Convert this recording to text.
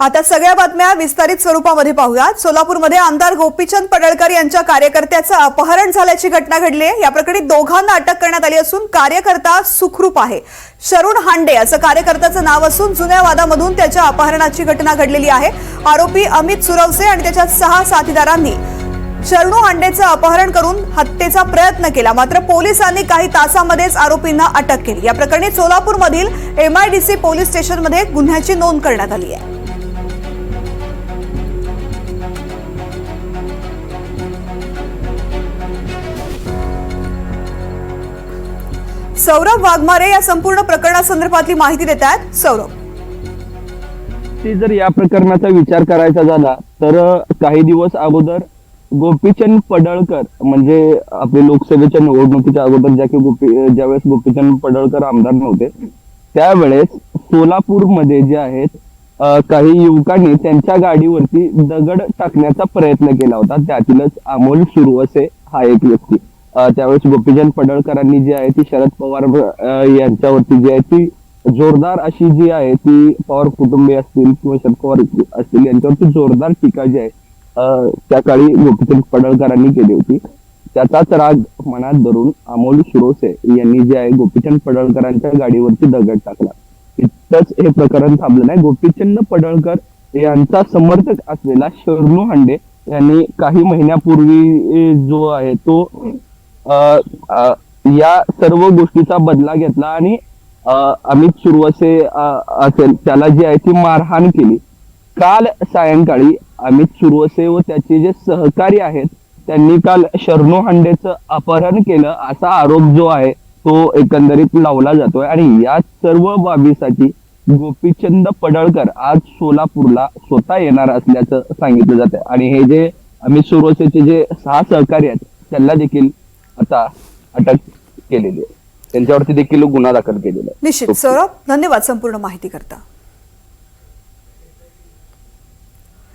आता सगळ्या बातम्या विस्तारित स्वरूपामध्ये पाहूयात. सोलापूरमध्ये आमदार गोपीचंद पडळकर यांच्या कार्यकर्त्याचं अपहरण झाल्याची घटना घडली आहे या प्रकरणी दोघांना अटक करण्यात आली असून कार्यकर्ता सुखरूप आहे. शरुण हांडे असं कार्यकर्त्याचं नाव असून जुन्या वादामधून त्याच्या अपहरणाची घटना घडलेली आहे. आरोपी अमित सुरवसे आणि त्याच्या सहा साथीदारांनी शरणू हांडेचं अपहरण करून हत्येचा प्रयत्न केला. मात्र पोलिसांनी काही तासामध्येच आरोपींना अटक केली. या प्रकरणी सोलापूरमधील एमआयडीसी पोलीस स्टेशनमध्ये गुन्ह्याची नोंद करण्यात आली आहे. सौरभ वाघमारे या संपूर्ण प्रकरणासंदर्भातली माहिती देत आहेत सौरभ. ते जर या प्रकरणाचा विचार करायचा झाला तर काही दिवस अगोदर गोपीचंद पडळकर म्हणजे आपले लोकसभेच्या निवडणुकीच्या अगोदर ज्या की गोपी ज्यावेळेस गोपीचंद पडळकर आमदार नव्हते त्यावेळेस सोलापूरमध्ये जे आहेत काही युवकांनी त्यांच्या गाडीवरती दगड टाकण्याचा प्रयत्न केला होता. त्यातीलच अमोल सुरवसे हा एक व्यक्ती. त्यावेळेस गोपीचंद पडळकरांनी जी आहे ती शरद पवार यांच्यावरती जी आहे ती जोरदार अशी जी आहे ती पवार कुटुंबीय असतील किंवा शरद पवार असतील यांच्यावरती जोरदार टीका जी आहे त्या काळी गोपीचंद पडळकरांनी केली होती. त्याचाच राग मनात धरून अमोल शिरोसे यांनी जे आहे गोपीचंद पडळकरांच्या गाडीवरती दगड टाकला. इतकंच हे प्रकरण थांबलं नाही. गोपीचंद पडळकर यांचा समर्थक असलेला शरणू हांडे यांनी काही महिन्यापूर्वी जो आहे तो या सर्व गोष्टीचा बदला घेतला आणि अमित सुरवसे असेल त्याला जी आहे ती मारहाण केली. काल सायंकाळी अमित सुरवसे व त्याचे जे सहकारी आहेत त्यांनी काल शरणू हांडेचं अपहरण केलं असा आरोप जो आहे तो एकंदरीत लावला जातोय. आणि या सर्व बाबीसाठी गोपीचंद पडळकर आज सोलापूरला स्वतः येणार असल्याचं सांगितलं जातं आणि हे जे अमित सुरवसेचे जे सहा सहकारी आहेत त्यांना देखील आता अटक केलेली आहे. त्यांच्यावरती देखील गुन्हा दाखल केलेला आहे. निश्चित. सौरभ धन्यवाद संपूर्ण माहिती करता.